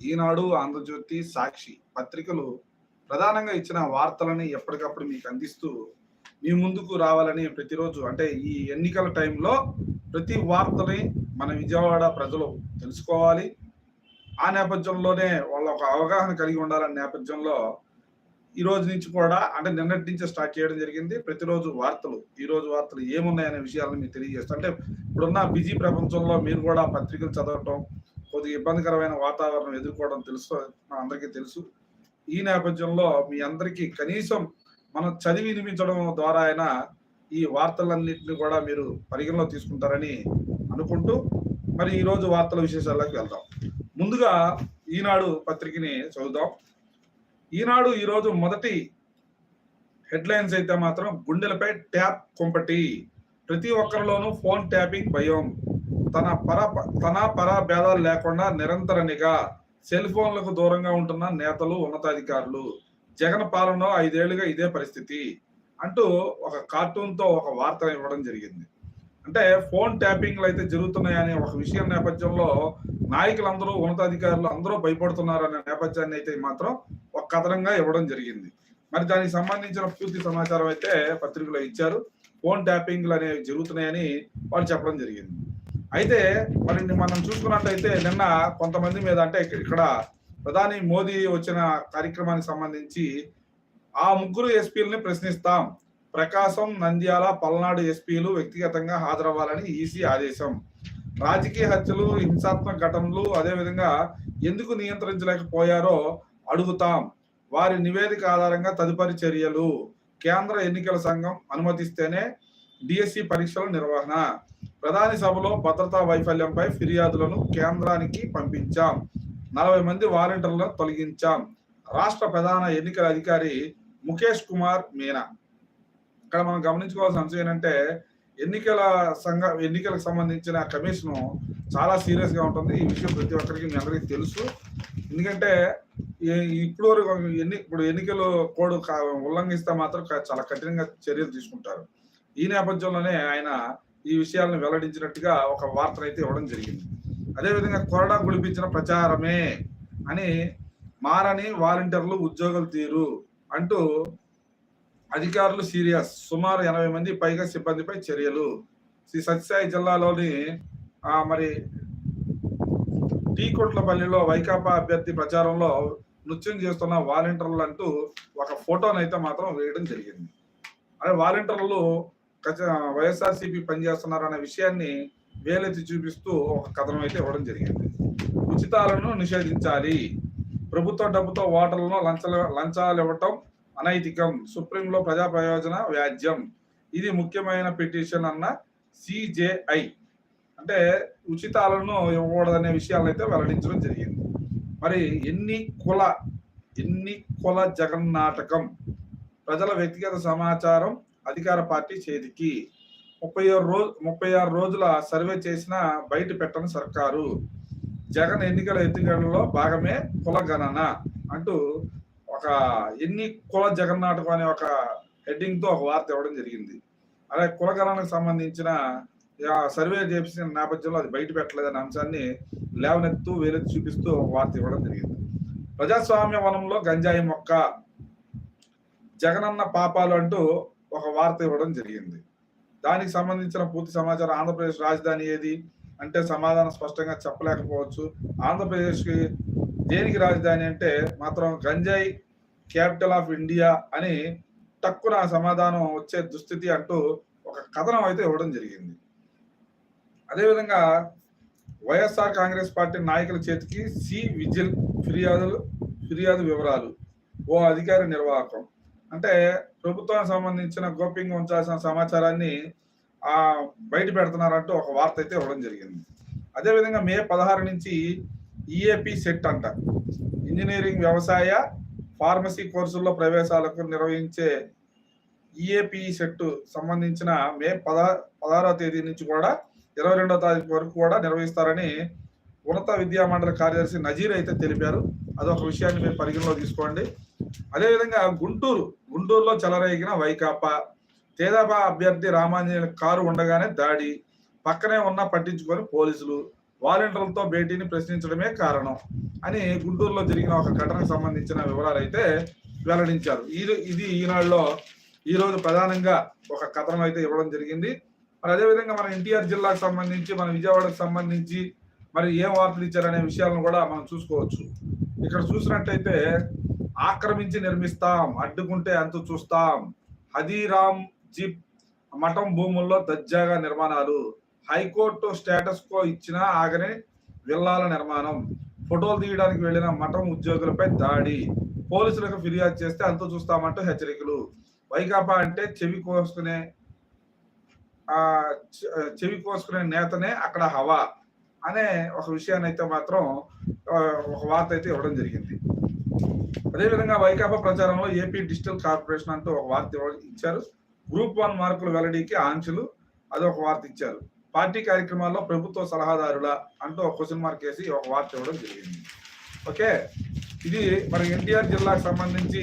ఈనాడు ఆంధ్రజ్యోతి సాక్షి పత్రికలు ప్రధానంగా ఇచ్చిన వార్తలని ఎప్పటికప్పుడు మీకు అందిస్తూ మీ ముందుకు రావాలని ప్రతిరోజు అంటే ఈ ఎన్నికల టైంలో ప్రతి వార్తని మన విజయవాడ ప్రజలు తెలుసుకోవాలి. ఆ నేపథ్యంలోనే వాళ్ళ ఒక అవగాహన కలిగి ఉండాలనే నేపథ్యంలో ఈ రోజు నుంచి కూడా అంటే నిన్నటి నుంచే స్టార్ట్ చేయడం జరిగింది. ప్రతిరోజు వార్తలు ఈ రోజు వార్తలు ఏమున్నాయనే విషయాలను మీకు తెలియజేస్తాం అంటే ఇప్పుడున్న బిజీ ప్రపంచంలో మీరు కూడా పత్రికలు చదవటం కొద్దిగా ఇబ్బందికరమైన వాతావరణం ఎదుర్కోవడం తెలుసు మన అందరికీ తెలుసు. ఈ నేపథ్యంలో మీ అందరికీ కనీసం మనం చదివి వినిపించడం ద్వారా అయినా ఈ వార్తలన్నింటినీ కూడా మీరు పరిగణలో తీసుకుంటారని అనుకుంటూ మరి ఈరోజు వార్తల విశేషాలకు వెళ్దాం. ముందుగా ఈనాడు పత్రికని చదువుదాం. ఈనాడు ఈరోజు మొదటి హెడ్లైన్స్ అయితే మాత్రం గుండెలపై ట్యాప్ కొంపటి. ప్రతి ఒక్కరిలోనూ ఫోన్ ట్యాపింగ్ భయం. తన పర తన పర భేదాలు లేకుండా నిరంతర నిఘా సెల్ ఫోన్లకు దూరంగా ఉంటున్న నేతలు ఉన్నతాధికారులు. జగన్ పాలనలో ఐదేళ్ళుగా ఇదే పరిస్థితి అంటూ ఒక కార్టూన్తో ఒక వార్త ఇవ్వడం జరిగింది. అంటే ఫోన్ ట్యాపింగ్లు అయితే జరుగుతున్నాయనే ఒక విషయం నేపథ్యంలో నాయకులందరూ ఉన్నతాధికారులు అందరూ భయపడుతున్నారనే నేపథ్యాన్ని అయితే మాత్రం ఒక కథనంగా ఇవ్వడం జరిగింది. మరి దానికి సంబంధించిన పూర్తి సమాచారం అయితే పత్రికలో ఇచ్చారు. ఫోన్ ట్యాపింగ్లు అనేవి జరుగుతున్నాయని వాళ్ళు చెప్పడం జరిగింది. అయితే మరి మనం చూసుకున్నట్టయితే నిన్న కొంతమంది మీద అంటే ఇక్కడ ప్రధాని మోదీ వచ్చిన కార్యక్రమానికి సంబంధించి ఆ ముగ్గురు ఎస్పీలని ప్రశ్నిస్తాం. ప్రకాశం నంద్యాల పల్నాడు ఎస్పీలు వ్యక్తిగతంగా హాజరవ్వాలని ఈసీ ఆదేశం. రాజకీయ హత్యలు హింసాత్మక ఘటనలు అదేవిధంగా ఎందుకు నియంత్రించలేకపోయారో అడుగుతాం. వారి నివేదిక ఆధారంగా తదుపరి చర్యలు. కేంద్ర ఎన్నికల సంఘం అనుమతిస్తేనే డిఎస్సి పరీక్షల నిర్వహణ. ప్రధాని సభలో భద్రతా వైఫల్యంపై ఫిర్యాదులను కేంద్రానికి పంపించాం. నలభై మంది వాలంటీర్లను తొలగించాం. రాష్ట్ర ప్రధాన ఎన్నికల అధికారి ముఖేష్ కుమార్ మీనా. ఇక్కడ మనం గమనించుకోవాల్సిన అంశం ఏంటంటే ఎన్నికల సంఘ ఎన్నికలకు సంబంధించిన కమిషన్ చాలా సీరియస్గా ఉంటుంది. ఈ విషయం ప్రతి ఒక్కరికి మీ అందరికీ తెలుసు. ఎందుకంటే ఇప్పుడు వరకు ఎన్ని ఇప్పుడు ఎన్నికలు కోడ్ కా- ఉల్లంఘిస్తే మాత్రం చాలా కఠినంగా చర్యలు తీసుకుంటారు. ఈ నేపథ్యంలోనే ఆయన ఈ విషయాలను వెల్లడించినట్టుగా ఒక వార్తనైతే ఇవ్వడం జరిగింది. అదేవిధంగా కొరడా గుడిపించిన ప్రచారమే అని మారని వాలంటీర్లు ఉద్యోగులు తీరు అంటూ అధికారులు సీరియస్. సుమారు ఎనభై మంది పైగా సిబ్బందిపై చర్యలు. శ్రీ సత్యసాయి జిల్లాలోని ఆ, మరి టీకొట్లపల్లిలో వైకాపా అభ్యర్థి ప్రచారంలో నృత్యం చేస్తున్న వాలంటీర్లు అంటూ ఒక ఫోటోనైతే మాత్రం వేయడం జరిగింది. అదే వాలంటీర్లు వైఎస్ఆర్సీపీ పనిచేస్తున్నారనే విషయాన్ని వేలెత్తి చూపిస్తూ ఒక కథనం అయితే ఇవ్వడం జరిగింది. ఉచితాలను నిషేధించాలి. ప్రభుత్వ డబ్బుతో ఓటర్లను లంచాలు లంచాలు ఇవ్వటం అనైతికం. సుప్రీంలో ప్రజా ప్రయోజన వ్యాజ్యం. ఇది ముఖ్యమైన పిటిషన్ అన్న సిజేఐ అంటే ఉచితాలను ఇవ్వకూడదనే విషయాలను అయితే వెల్లడించడం జరిగింది. మరి ఎన్ని కుల ఎన్ని కుల జగన్నాటకం? ప్రజల వ్యక్తిగత సమాచారం అధికార పార్టీ చేతికి ముప్పై ఆరు రోజు ముప్పై ఆరు రోజుల సర్వే చేసిన బయట పెట్టని సర్కారు. జగన్ ఎన్నికల ఎత్తుగడలో భాగమే కుల గణన అంటూ ఒక ఎన్ని కుల జగన్నాటకం అనే ఒక హెడ్డింగ్తో ఒక వార్త ఇవ్వడం జరిగింది. అలాగే కుల గణనకు సంబంధించిన సర్వే చేసిన నేపథ్యంలో అది బయట పెట్టలేదనే అంశాన్ని లేవనెత్తు వేలెత్తి చూపిస్తూ ఒక వార్త ఇవ్వడం జరిగింది. ప్రజాస్వామ్య వనంలో గంజాయి మొక్క జగనన్న పాపాలు అంటూ ఒక వార్త ఇవ్వడం జరిగింది. దానికి సంబంధించిన పూర్తి సమాచారం ఆంధ్రప్రదేశ్ రాజధాని ఏది? అంటే సమాధానం స్పష్టంగా చెప్పలేకపోవచ్చు. ఆంధ్రప్రదేశ్కి దేనికి రాజధాని అంటే మాత్రం గంజాయి క్యాపిటల్ ఆఫ్ ఇండియా అని తక్కువ సమాధానం వచ్చే దుస్థితి అంటూ ఒక కథనం అయితే ఇవ్వడం జరిగింది. అదేవిధంగా వైఎస్ఆర్ కాంగ్రెస్ పార్టీ నాయకుల చేతికి సి విజిల్ ఫిర్యాదులు ఫిర్యాదు వివరాలు ఓ అధికారి నిర్వాహకం. అంటే ప్రభుత్వానికి సంబంధించిన గోప్యంగా ఉంచాల్సిన సమాచారాన్ని ఆ బయట పెడుతున్నారంటూ ఒక వార్త అయితే ఇవ్వడం జరిగింది. అదేవిధంగా మే పదహారు నుంచి ఈఏపి సెట్ అంట. ఇంజనీరింగ్ వ్యవసాయ ఫార్మసీ కోర్సుల్లో ప్రవేశాలకు నిర్వహించే ఈఏపి సెట్ సంబంధించిన మే పద పదహారవ తేదీ నుంచి కూడా ఇరవై రెండవ తారీఖు వరకు కూడా నిర్వహిస్తారని ఉన్నత విద్యామండలి కార్యదర్శి నజీర్ అయితే తెలిపారు. అదొక విషయాన్ని మీరు పరిగణలో తీసుకోండి. అదేవిధంగా గుంటూరు గుంటూరులో చెలరేగిన వైకాపా తేదాబా అభ్యర్థి రామాంజనేయుల కారు ఉండగానే దాడి పక్కనే ఉన్న పట్టించుకొని పోలీసులు వాలంటీర్లతో భేటీని ప్రశ్నించడమే కారణం అని గుంటూరులో జరిగిన ఒక ఘటనకు సంబంధించిన వివరాలు అయితే వెల్లడించారు. ఇది ఇది ఈనాడులో ఈరోజు ప్రధానంగా ఒక కథనం అయితే ఇవ్వడం జరిగింది. మరి అదేవిధంగా మన ఎన్టీఆర్ జిల్లాకు సంబంధించి మన విజయవాడకు సంబంధించి మరి ఏం వార్తలు ఇచ్చారనే విషయాలను కూడా మనం చూసుకోవచ్చు. ఇక్కడ చూసినట్టయితే ఆక్రమించి నిర్మిస్తాం అడ్డుకుంటే అంత చూస్తాం. హదీరామ్ జీప్ మఠం భూముల్లో దర్జాగా నిర్మాణాలు. హైకోర్టు స్టేటస్ కో ఇచ్చినా ఆగనే విల్లాల నిర్మాణం. ఫోటోలు తీయడానికి వెళ్ళిన మఠం ఉద్యోగులపై దాడి. పోలీసులకు ఫిర్యాదు చేస్తే అంత చూస్తామంటూ హెచ్చరికలు. వైకాపా అంటే చెవి కోసుకునే ఆ చెవి కోసుకునే నేతనే అక్కడ హవా. అనే ఒక విషయాన్ని అయితే మాత్రం ఒక వార్త అయితే ఇవ్వడం జరిగింది. అదేవిధంగా వైకాపా ప్రచారంలో ఏపీ డిజిటల్ కార్పొరేషన్ అంటూ ఒక వార్త ఇచ్చారు. గ్రూప్ వన్ మార్కుల వెల్లడికి ఆంక్షలు అదొక వార్త ఇచ్చారు. పార్టీ కార్యక్రమాల్లో ప్రభుత్వ సలహాదారుల అంటూ ఒక క్వశ్చన్ మార్క్ వేసి ఒక వార్త ఇవ్వడం జరిగింది. ఓకే? ఇది మన ఎన్టీఆర్ జిల్లాకు సంబంధించి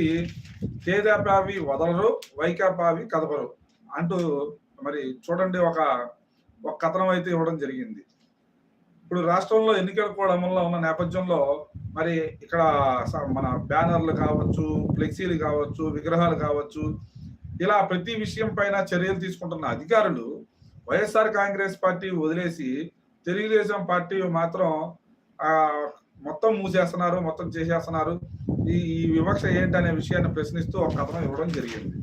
తేజాపావి వదలరు వైకాపావి కదపరు అంటూ మరి చూడండి ఒక ఒక కథనం అయితే ఇవ్వడం జరిగింది. ఇప్పుడు రాష్ట్రంలో ఎన్నికల కూడా అమల్లో ఉన్న నేపథ్యంలో మరి ఇక్కడ స- మన బ్యానర్లు కావచ్చు ఫ్లెక్సీలు కావచ్చు విగ్రహాలు కావచ్చు ఇలా ప్రతి విషయం పైన చర్యలు తీసుకుంటున్న అధికారులు వైఎస్ఆర్ కాంగ్రెస్ పార్టీ వదిలేసి తెలుగుదేశం పార్టీ మాత్రం మొత్తం మూసేస్తున్నారు మొత్తం చేసేస్తున్నారు. ఈ ఈ వివక్ష ఏంటనే విషయాన్ని ప్రశ్నిస్తూ ఒక కథనం ఇవ్వడం జరిగింది.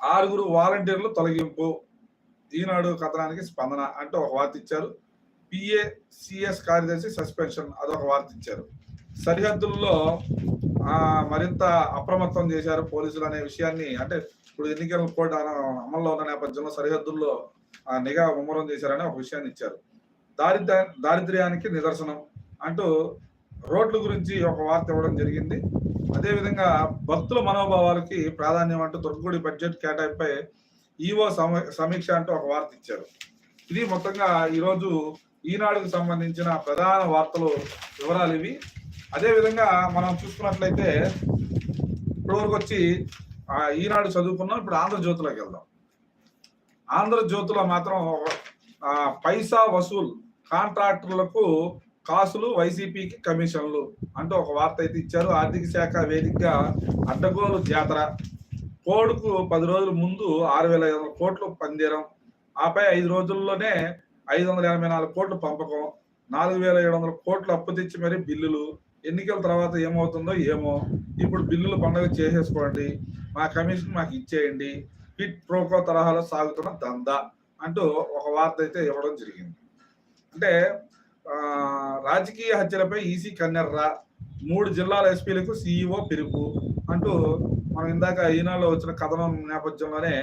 ఆరుగురు వాలంటీర్లు తొలగింపు ఈనాడు కథనానికి స్పందన అంటూ ఒక వార్త ఇచ్చారు. పిఏ సిఎస్ కార్యదర్శి సస్పెన్షన్ అదొక వార్త ఇచ్చారు. సరిహద్దుల్లో మరింత అప్రమత్తం చేశారు పోలీసులు అనే విషయాన్ని అంటే ఇప్పుడు ఎన్నికల కోడ్ అమల్లో ఉన్న నేపథ్యంలో సరిహద్దుల్లో ఆ, నిఘా ముమ్మరం చేశారని ఒక విషయాన్ని ఇచ్చారు. దారిద్ర దారిద్ర్యానికి నిదర్శనం అంటూ రోడ్ల గురించి ఒక వార్త ఇవ్వడం జరిగింది. అదేవిధంగా భక్తుల మనోభావాలకి ప్రాధాన్యం అంటూ దుర్గుడి బడ్జెట్ కేటాయింపై ఈవో సమ సమీక్ష అంటూ ఒక వార్త ఇచ్చారు. ఇది మొత్తంగా ఈరోజు ఈనాడుకు సంబంధించిన ప్రధాన వార్తలు వివరాలు ఇవి. అదేవిధంగా మనం చూసుకున్నట్లయితే ఇప్పటివరకు వచ్చి ఈనాడు చదువుకున్నాం ఇప్పుడు ఆంధ్రజ్యోతిలోకి వెళ్దాం. ఆంధ్రజ్యోతిలో మాత్రం పైసా వసూల్ కాంట్రాక్టర్లకు కాసులు వైసీపీకి కమిషన్లు అంటూ ఒక వార్త అయితే ఇచ్చారు. ఆర్థిక శాఖ వేదికగా అడ్డగోలు జాతర కోడ్కు పది రోజుల ముందు ఆరు వేల ఐదు వందల కోట్లు పందేరం ఆపై ఐదు రోజుల్లోనే ఐదు వందల ఎనభై నాలుగు కోట్లు పంపకం నాలుగు వేల ఏడు వందల కోట్లు అప్పు తెచ్చి మరి బిల్లులు ఎన్నికల తర్వాత ఏమవుతుందో ఏమో ఇప్పుడు బిల్లులు పండుగ చేసేసుకోండి మా కమిషన్ మాకు ఇచ్చేయండి హిట్ ప్రోకో తరహాలో సాగుతున్న దందా అంటూ ఒక వార్త అయితే ఇవ్వడం జరిగింది. అంటే రాజకీయ హత్యలపై ఈసీ కన్నెర్ర మూడు జిల్లాల ఎస్పీలకు సీఈఓ పిలుపు అంటూ మనం ఇందాక ఈనాడులో వచ్చిన కథనం నేపథ్యంలోనే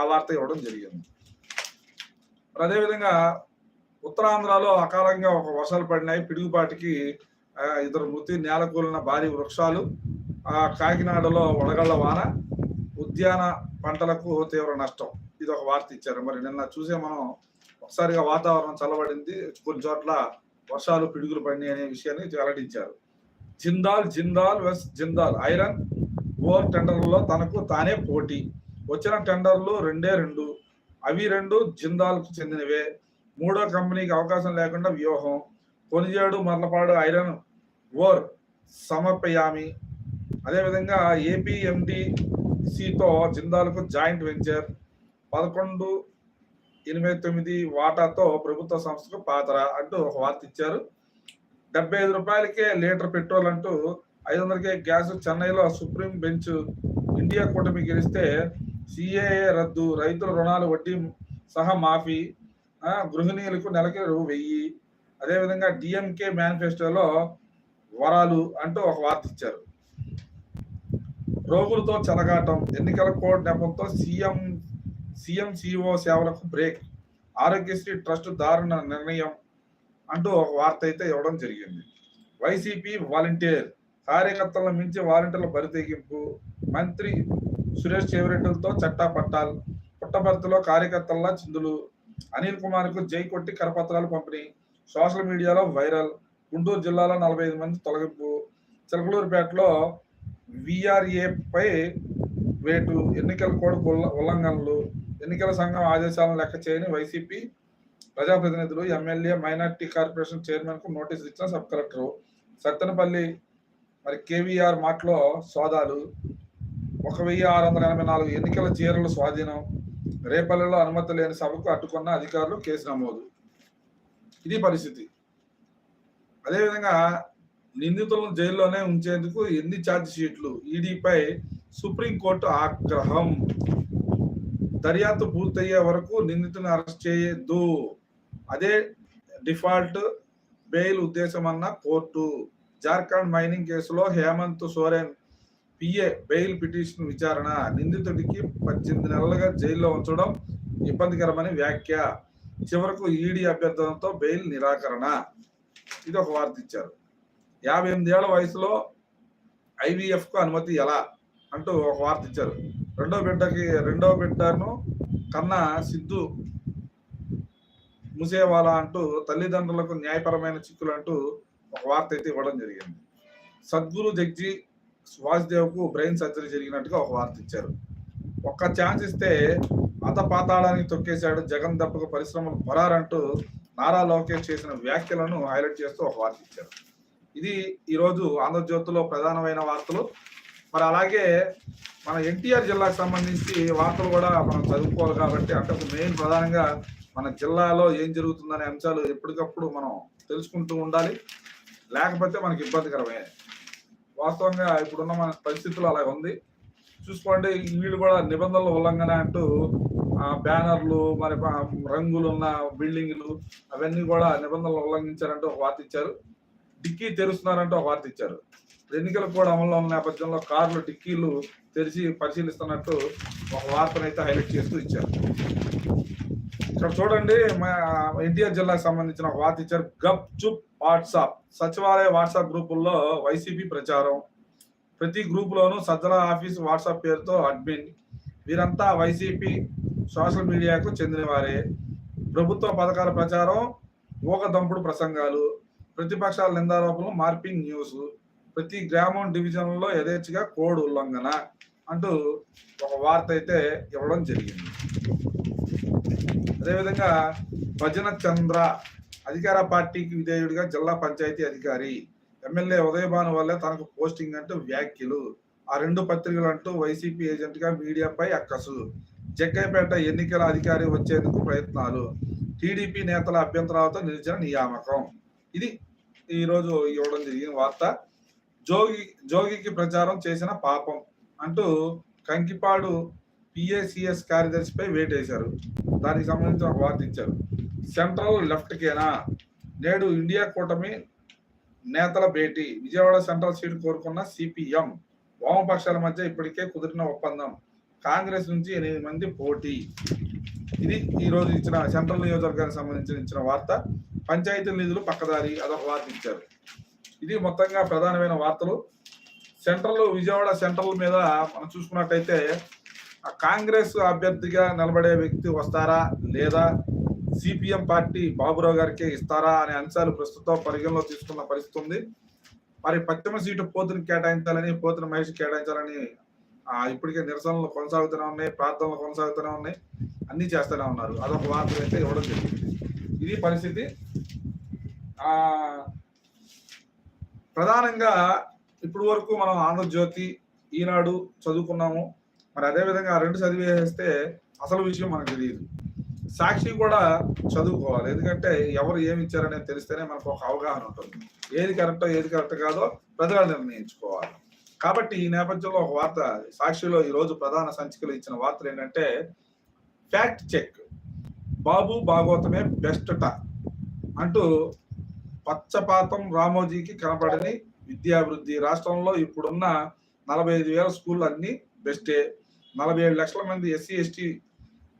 ఆ వార్త ఇవ్వడం జరిగింది. అదేవిధంగా ఉత్తరాంధ్రలో అకాలంగా ఒక వర్షాలు పడినాయి. పిడుగుపాటికి ఇద్దరు మృతి నేలకూలిన భారీ వృక్షాలు ఆ కాకినాడలో వడగళ్ళ వాన ఉద్యాన పంటలకు తీవ్ర నష్టం. ఇది ఒక వార్త ఇచ్చారు. మరి నిన్న చూసే మనం ఒకసారిగా వాతావరణం చల్లబడింది. కొన్ని చోట్ల వర్షాలు పిడుగులు పడినాయి అనే విషయాన్ని వెల్లడించారు. జిందాల్ జిందాల్ వెస్ జిందాల్ ఐరన్ ఓర్ టెండర్లలో తనకు తానే పోటీ. వచ్చిన టెండర్లు రెండే రెండు. అవి రెండు జిందాల్కు చెందినవే. మూడో కంపెనీకి అవకాశం లేకుండా వ్యూహం. కొనిజేడు మర్లపాడు ఐరన్ ఓర్ సమర్పయామి. అదేవిధంగా ఏపీఎండిసితో జిందాల్కు జాయింట్ వెంచర్. పదకొండు ఎనిమిది తొమ్మిది వాటాతో ప్రభుత్వ సంస్థకు పాత్ర అంటూ ఒక వార్త ఇచ్చారు. డెబ్బై ఐదు రూపాయలకే లీటర్ పెట్రోల్ అంటూ ఐదు వందలకే గ్యాస్ చెన్నైలో సుప్రీం బెంచ్ ఇండియా కూటమి గెలిస్తే సిఏఏ రద్దు రైతుల రుణాలు వడ్డీ సహా మాఫీ గృహిణీలకు నెలకి రూ- వెయ్యి. అదేవిధంగా డిఎంకే మేనిఫెస్టోలో వరాలు అంటూ ఒక వార్త ఇచ్చారు. రోగులతో చెలగాటం ఎన్నికల కోడ్ నెపంతో సీఎం సీఎం సిఓ సేవలకు బ్రేక్ ఆరోగ్యశ్రీ ట్రస్ట్ దారుణ నిర్ణయం అంటూ ఒక వార్త అయితే ఇవ్వడం జరిగింది. వైసీపీ వాలంటీర్ కార్యకర్తలను మించి వాలంటీర్ల బరితెగింపు మంత్రి సురేష్ చేవరెడ్డిలతో చట్టా పట్టాల్ పుట్టపర్తిలో కార్యకర్తల చిందులు అనిల్ కుమార్కు జై కొట్టి కరపత్రాలు పంపిణీ సోషల్ మీడియాలో వైరల్ గుంటూరు జిల్లాలో నలభై ఐదు మంది తొలగింపు చిలకలూరుపేటలో విఆర్ఏ పై వేటు ఎన్నికల కోడ్ ఉల్లంఘనలు ఎన్నికల సంఘం ఆదేశాలను లెక్క చేయని వైసీపీ ప్రజాప్రతినిధులు ఎమ్మెల్యే మైనార్టీ కార్పొరేషన్ చైర్మన్కు నోటీసులు ఇచ్చిన సబ్ కలెక్టర్ సత్తెనపల్లి మరి కేవీఆర్ మాటలో సోదాలు ఒక వెయ్యి ఆరు వందల ఎనభై నాలుగు ఎన్నికల చీరల స్వాధీనం రేపల్లెలో అనుమతి లేని సభకు అడ్డుకున్న అధికారులు కేసు నమోదు. ఇది పరిస్థితి. అదేవిధంగా నిందితులను జైల్లోనే ఉంచేందుకు ఎన్ని ఛార్జ్ షీట్లు? ఈడీపై సుప్రీంకోర్టు ఆగ్రహం. దర్యాప్తు పూర్తయ్యే వరకు నిందితుని అరెస్ట్ చేయొద్దు. అదే డిఫాల్ట్ బెయిల్ ఉద్దేశం అన్న కోర్టు. జార్ఖండ్ మైనింగ్ కేసులో Hemant Soren PA bail petition విచారణ నిందితుడికి పద్దెనిమిది నెలలుగా జైల్లో ఉంచడం ఇబ్బందికరమని వ్యాఖ్య. చివరకు ఈడీ అభ్యర్థనతో బెయిల్ నిరాకరణ. ఇది ఒక వార్త ఇచ్చారు. యాభై ఎనిమిది ఏళ్ళ వయసులో ఐవీఎఫ్కు అనుమతి ఎలా అంటూ ఒక వార్త ఇచ్చారు. రెండో బిడ్డకి రెండో బిడ్డను కన్నా సిద్ధు ముసేవాలా అంటూ తల్లిదండ్రులకు న్యాయపరమైన చిక్కులు అంటూ ఒక వార్త అయితే ఇవ్వడం జరిగింది. సద్గురు జగ్జీ వాసుదేవ్కు బ్రెయిన్ సర్జరీ జరిగినట్టుగా ఒక వార్త ఇచ్చారు. ఒక్క ఛాన్స్ ఇస్తే అత పాతాళానికి తొక్కేశాడు జగన్ దెబ్బకు పరిశ్రమలు పరారంటూ నారా లోకేష్ చేసిన వ్యాఖ్యలను హైలైట్ చేస్తూ ఒక వార్త ఇచ్చారు. ఇది ఈరోజు ఆంధ్రజ్యోతిలో ప్రధానమైన వార్తలు. మరి అలాగే మన ఎన్టీఆర్ జిల్లాకు సంబంధించి వార్తలు కూడా మనం చదువుకోవాలి కాబట్టి అంటే మెయిన్ ప్రధానంగా మన జిల్లాలో ఏం జరుగుతుందనే అంశాలు ఎప్పటికప్పుడు మనం తెలుసుకుంటూ ఉండాలి. లేకపోతే మనకి ఇబ్బందికరమే. వాస్తవంగా ఇప్పుడున్న మన పరిస్థితులు అలా ఉంది. చూసుకోండి వీళ్ళు కూడా నిబంధనల ఉల్లంఘన అంటూ బ్యానర్లు మరి రంగులు ఉన్న బిల్డింగ్లు అవన్నీ కూడా నిబంధనలు ఉల్లంఘించారంటూ ఒక వార్త ఇచ్చారు. డిక్కీ తెరుస్తున్నారంటూ ఒక వార్త ఇచ్చారు. ఎన్నికలు కూడా అమల్లో ఉన్న నేపథ్యంలో కార్లు డిక్కీలు తెరిచి పరిశీలిస్తున్నట్టు ఒక వార్తను అయితే హైలైట్ చేస్తూ ఇచ్చారు. ఇక్కడ చూడండి మా ఎన్టీఆర్ జిల్లాకు సంబంధించిన ఒక వార్త ఇచ్చారు గప్ చుప్ వాట్సాప్. సచివాలయ వాట్సాప్ గ్రూపుల్లో వైసీపీ ప్రచారం. ప్రతి గ్రూప్ లోను సజ్జల ఆఫీస్ వాట్సాప్ పేరుతో అడ్మిన్. వీరంతా వైసీపీ సోషల్ మీడియాకు చెందినవారే ప్రభుత్వ పథకాల ప్రచారం ఊకదంపుడు ప్రసంగాలు ప్రతిపక్షాల నిందారోపణలు మార్పింగ్ న్యూస్ ప్రతి గ్రామం డివిజన్లో యథేచ్ఛగా కోడ్ ఉల్లంఘన అంటూ ఒక వార్త అయితే ఇవ్వడం జరిగింది. అదేవిధంగా భజన చంద్ర అధికార పార్టీకి విధేయుడిగా జిల్లా పంచాయతీ అధికారి ఎమ్మెల్యే ఉదయభాను వల్లే తనకు పోస్టింగ్ అంటూ వ్యాఖ్యలు. ఆ రెండు పత్రికలు అంటూ వైసీపీ ఏజెంట్గా మీడియాపై అక్కసు. జగ్గైపేట ఎన్నికల అధికారి వచ్చేందుకు ప్రయత్నాలు. టీడీపీ నేతల అభ్యంతరాలతో నిలిచిన నియామకం. ఇది ఈరోజు ఇవ్వడం జరిగిన వార్త. జోగి జోగికి ప్రచారం చేసిన పాపం అంటూ కంకిపాడు పిఏసిఎస్ కార్యదర్శిపై వేటేశారు. దానికి సంబంధించిన ఒక వార్త ఇచ్చారు. సెంట్రల్ లెఫ్ట్కేనా? నేడు ఇండియా కూటమి నేతల భేటీ. విజయవాడ సెంట్రల్ సీటు కోరుకున్న సిపిఎం వామపక్షాల మధ్య ఇప్పటికే కుదిరిన ఒప్పందం. కాంగ్రెస్ నుంచి ఎనిమిది మంది పోటీ. ఇది ఈరోజు ఇచ్చిన సెంట్రల్ నియోజకవర్గానికి సంబంధించిన ఇచ్చిన వార్త. పంచాయతీ నిధులు పక్కదారి అదొక వార్త ఇచ్చారు. ఇది మొత్తంగా ప్రధానమైన వార్తలు. సెంట్రల్ విజయవాడ సెంట్రల్ మీద మనం చూసుకున్నట్టయితే కాంగ్రెస్ అభ్యర్థిగా నిలబడే వ్యక్తి వస్తారా లేదా సిపిఎం పార్టీ బాబురావు గారికి ఇస్తారా అనే అంశాలు ప్రస్తుతం పరిగణలో తీసుకున్న పరిస్థితి ఉంది. మరి పశ్చిమ సీటు పోతుని కేటాయించాలని పోతుని మహేష్ కేటాయించాలని ఇప్పటికే నిరసనలు కొనసాగుతూనే ఉన్నాయి ప్రార్థనలు కొనసాగుతూనే ఉన్నాయి అన్ని చేస్తూనే ఉన్నారు. అదొక వార్త అయితే ఇవ్వడం జరిగింది. ఇది పరిస్థితి. ప్రధానంగా ఇప్పుడు వరకు మనం ఆంధ్రజ్యోతి ఈనాడు చదువుకున్నాము. మరి అదే విధంగా ఆ రెండు చదివేస్తే అసలు విషయం మనకు తెలియదు. సాక్షి కూడా చదువుకోవాలి. ఎందుకంటే ఎవరు ఏమి ఇచ్చారనేది తెలిస్తేనే మనకు ఒక అవగాహన ఉంటుంది. ఏది కరెక్టో ఏది కరెక్ట్ కాదో ప్రజలు నిర్ణయించుకోవాలి. కాబట్టి ఈ నేపథ్యంలో ఒక వార్త సాక్షిలో ఈ రోజు ప్రధాన సంచికలు ఇచ్చిన వార్తలు ఏంటంటే ఫ్యాక్ట్ చెక్ బాబు భాగవతమే బెస్ట్ ట అంటూ పచ్చపాతం రామోజీకి కనపడని విద్యాభివృద్ధి రాష్ట్రంలో ఇప్పుడున్న నలభై ఐదు వేల స్కూళ్ళు అన్ని బెస్టే నలభై ఏడు లక్షల మంది ఎస్సీ ఎస్టీ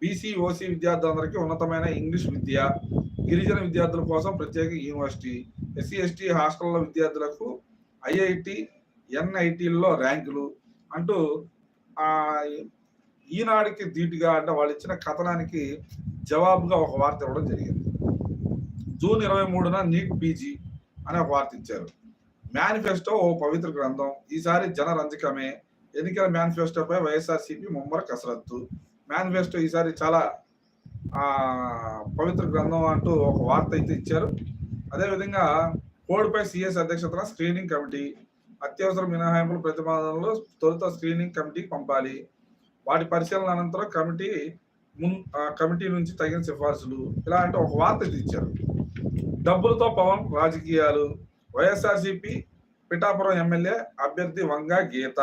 బీసీ ఓసీ విద్యార్థులందరికీ ఉన్నతమైన ఇంగ్లీష్ విద్య గిరిజన విద్యార్థుల కోసం ప్రత్యేక యూనివర్సిటీ. ఎస్సీ ఎస్టీ హాస్టల్ల విద్యార్థులకు ఐఐటి ఎన్ఐటీల్లో ర్యాంకులు అంటూ ఈనాడికి ధీటుగా అంటే వాళ్ళు ఇచ్చిన కథనానికి జవాబుగా ఒక వార్త ఇవ్వడం జరిగింది. జూన్ ఇరవై మూడున నీట్ పీజీ అనే ఒక వార్త ఇచ్చారు. మేనిఫెస్టో ఓ పవిత్ర గ్రంథం. ఈసారి జనరంజకమే. ఎన్నికల మేనిఫెస్టోపై వైఎస్ఆర్సీపీ ముమ్మర కసరత్తు. మేనిఫెస్టో ఈసారి చాలా పవిత్ర గ్రంథం అంటూ ఒక వార్త అయితే ఇచ్చారు. అదేవిధంగా కోడ్పై సిఎస్ అధ్యక్షతన స్క్రీనింగ్ కమిటీ అత్యవసర మినహాయింపుల ప్రతిపాదనలు తొలుత స్క్రీనింగ్ కమిటీకి పంపాలి. వాటి పరిశీలన అనంతరం కమిటీ మున్ కమిటీ నుంచి తగిన సిఫార్సులు ఇలా అంటే ఒక వార్త అయితే ఇచ్చారు. డబ్బులతో పవన్ రాజకీయాలు. వైఎస్ఆర్సిపి పిఠాపురం ఎమ్మెల్యే అభ్యర్థి వంగ గీత.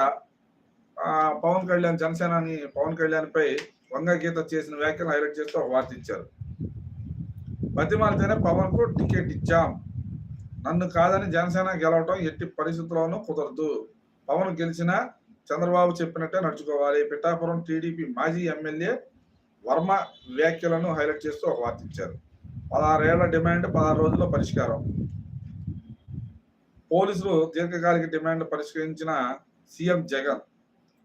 పవన్ కళ్యాణ్ జనసేనాని పవన్ కళ్యాణ్ పై వంగ గీత చేసిన వ్యాఖ్యలు హైలైట్ చేస్తూ ఒక వార్త ఇచ్చారు. బతిమాలితేనే పవన్కు టికెట్ ఇచ్చాం. నన్ను కాదని జనసేన గెలవటం ఎట్టి పరిస్థితుల్లోనూ కుదరదు. పవన్ గెలిచినా చంద్రబాబు చెప్పినట్టే నడుచుకోవాలి. పిఠాపురం టీడీపీ మాజీ ఎమ్మెల్యే వర్మ వ్యాఖ్యలను హైలైట్ చేస్తూ ఒక వార్త ఇచ్చారు. పదహారేళ్ళ డిమాండ్ పదహారు రోజుల్లో పరిష్కారం. పోలీసులు దీర్ఘకాలిక డిమాండ్ పరిష్కరించిన CM Jagan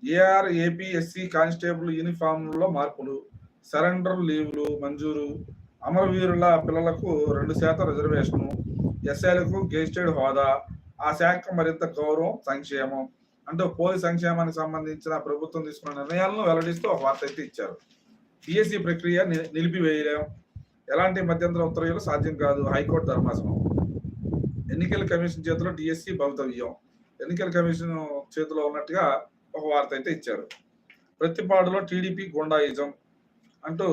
AR APSC constable యూనిఫామ్లో మార్పులు సరెండర్ లీవ్లు మంజూరు అమరవీరుల పిల్లలకు రెండు శాతం రిజర్వేషను ఎస్ఐలకు గెజిటెడ్ హోదా ఆ శాఖ మరింత గౌరవం సంక్షేమం. అంటే పోలీస్ సంక్షేమానికి సంబంధించిన ప్రభుత్వం తీసుకున్న నిర్ణయాలను వెల్లడిస్తూ ఒక వార్త అయితే ఇచ్చారు. పిఎస్సి ప్రక్రియ ని- నిలిపివేయలేం. ఎలాంటి మధ్యంతర ఉత్తర్వులు సాధ్యం కాదు. హైకోర్టు ధర్మాసనం. ఎన్నికల కమిషన్ చేతిలో డిఎస్సి భవితవ్యం. ఎన్నికల కమిషన్ చేతిలో ఉన్నట్టుగా ఒక వార్త అయితే ఇచ్చారు. ప్రతిపాడులో టీడీపీ గుండాయిజం అంటూ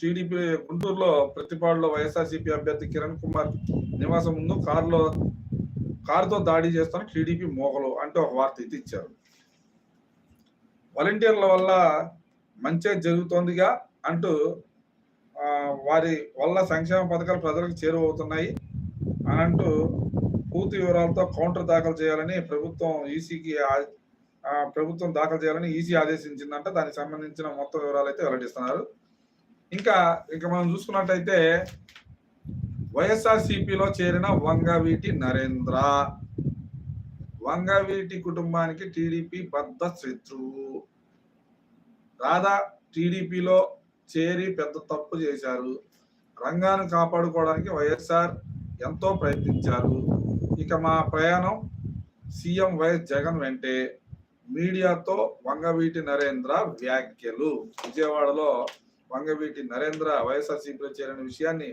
టీడీపీ గుంటూరులో ప్రతిపాడులో వైఎస్ఆర్సీపీ అభ్యర్థి కిరణ్ కుమార్ నివాసం ముందు కారులో కారుతో దాడి చేస్తున్న టీడీపీ మోకలు అంటూ ఒక వార్త అయితే ఇచ్చారు. వాలంటీర్ల వల్ల మంచే జరుగుతోందిగా అంటూ వారి వల్ల సంక్షేమ పథకాలు ప్రజలకు చేరువవుతున్నాయి అని అంటూ పూర్తి వివరాలతో కౌంటర్ దాఖలు చేయాలని ప్రభుత్వం ఈసీకి ప్రభుత్వం దాఖలు చేయాలని ఈసీ ఆదేశించిందంట. దానికి సంబంధించిన మొత్తం వివరాలు అయితే వెల్లడిస్తున్నారు. ఇంకా ఇంకా మనం చూసుకున్నట్టయితే వైఎస్ఆర్సిపిలో చేరిన వంగవీటి నరేంద్ర. వంగవీటి కుటుంబానికి టీడీపీ బద్ద శత్రువు. రాధా టీడీపీలో చేరి పెద్ద తప్పు చేశారు. రంగాన్ని కాపాడుకోవడానికి వైఎస్ఆర్ ఎంతో ప్రయత్నించారు. ఇక మా ప్రయాణం సీఎం వైఎస్ జగన్ వెంటే. మీడియాతో వంగవీటి నరేంద్ర వ్యాఖ్యలు. విజయవాడలో వంగవీటి నరేంద్ర వైఎస్ఆర్సీపీలో చేరిన విషయాన్ని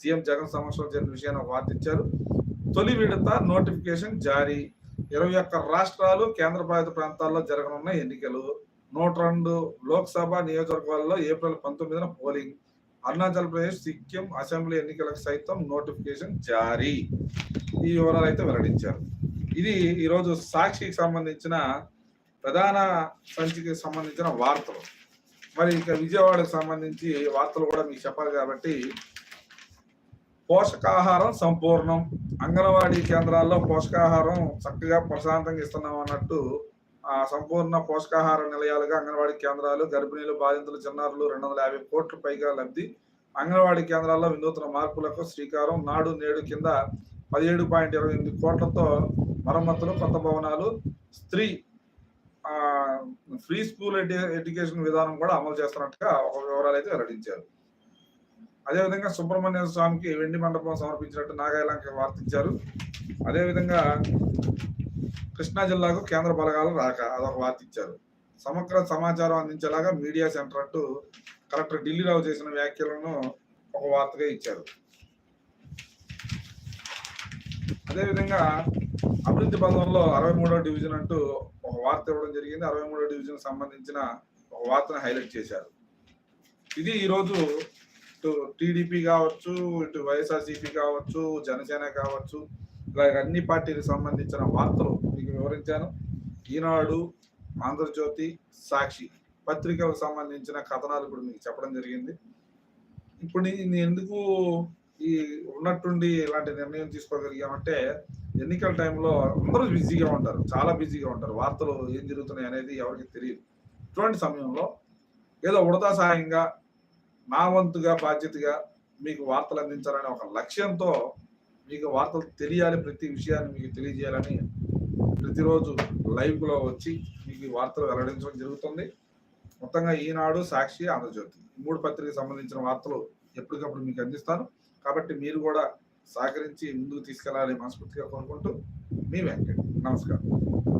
సీఎం జగన్ సమక్షంలో చేరిన విషయాన్ని వార్తించారు తొలి విడత నోటిఫికేషన్ జారీ. ఇరవై ఒక్క రాష్ట్రాలు కేంద్రపాలిత ప్రాంతాల్లో జరగనున్న ఎన్నికలు. నూట రెండు లోక్సభ నియోజకవర్గాల్లో ఏప్రిల్ పంతొమ్మిదిన పోలింగ్. అరుణాచల్ ప్రదేశ్ సిక్కిం అసెంబ్లీ ఎన్నికలకు సైతం నోటిఫికేషన్ జారీ. ఈ వివరాలు అయితే వెల్లడించారు. ఇది ఈరోజు సాక్షికి సంబంధించిన ప్రధాన సంచికి సంబంధించిన వార్తలు. మరి ఇక విజయవాడకు సంబంధించి వార్తలు కూడా మీకు చెప్పాలి కాబట్టి పోషకాహారం సంపూర్ణం. అంగన్వాడీ కేంద్రాల్లో పోషకాహారం చక్కగా ప్రశాంతంగా ఇస్తున్నాం అన్నట్టు ఆ సంపూర్ణ పోషకాహార నిలయాలుగా అంగన్వాడీ కేంద్రాలు గర్భిణీలు బాధితులు చిన్నారులు రెండు వందల యాభై కోట్ల పైగా లబ్ధి. అంగన్వాడీ కేంద్రాల్లో వినూత్న మార్పులకు శ్రీకారం నాడు నేడు కింద పదిహేడు పాయింట్ ఇరవై ఎనిమిది కోట్లతో మరమ్మతులు కొత్త భవనాలు స్త్రీ ఫ్రీ స్కూల్ ఎడ్యుకేషన్ విధానం కూడా అమలు చేస్తున్నట్టుగా ఒక వివరాలు అయితే వెల్లడించారు. అదేవిధంగా సుబ్రహ్మణ్య స్వామికి వెండి మండపం సమర్పించినట్టు నాగాయలంక వార్తించారు. అదేవిధంగా కృష్ణా జిల్లాకు కేంద్ర బలగాలు రాక అదొక వార్త ఇచ్చారు సమగ్ర సమాచారం అందించేలాగా మీడియా సెంటర్ అంటూ కలెక్టర్ ఢిల్లీరావు చేసిన వ్యాఖ్యలను ఒక వార్తగా ఇచ్చారు. అదేవిధంగా అభివృద్ధి పథంలో అరవై మూడో డివిజన్ అంటూ ఒక వార్త ఇవ్వడం జరిగింది. అరవై మూడో డివిజన్ సంబంధించిన ఒక వార్తను హైలైట్ చేశారు. ఇది ఈరోజు ఇటు టీడీపీ కావచ్చు ఇటు వైఎస్ఆర్సీపీ కావచ్చు జనసేన కావచ్చు ఇలా అన్ని పార్టీలకు సంబంధించిన వార్తలు మీకు వివరించాను. ఈనాడు ఆంధ్రజ్యోతి సాక్షి పత్రికలకు సంబంధించిన కథనాలు ఇప్పుడు మీకు చెప్పడం జరిగింది. ఇప్పుడు నేను ఎందుకు ఈ ఉన్నట్టుండి ఇలాంటి నిర్ణయం తీసుకోగలిగామంటే ఎన్నికల టైంలో అందరూ బిజీగా ఉంటారు చాలా బిజీగా ఉంటారు. వార్తలు ఏం జరుగుతున్నాయి అనేది ఎవరికి తెలియదు. ఇటువంటి సమయంలో ఏదో ఉడతా సహాయంగా నా వంతుగా బాధ్యతగా మీకు వార్తలు అందించాలనే ఒక లక్ష్యంతో మీకు వార్తలు తెలియాలి ప్రతి విషయాన్ని మీకు తెలియజేయాలని ప్రతిరోజు లైవ్లో వచ్చి మీకు వార్తలు వెల్లడించడం జరుగుతుంది. మొత్తంగా ఈనాడు సాక్షి ఆంధ్రజ్యోతి. ఈ మూడు పత్రికకు సంబంధించిన వార్తలు ఎప్పటికప్పుడు మీకు అందిస్తాను. కాబట్టి మీరు కూడా సహకరించి ముందుకు తీసుకెళ్ళాలి మనస్ఫూర్తిగా కోరుకుంటూ మీ వెంకట్. నమస్కారం.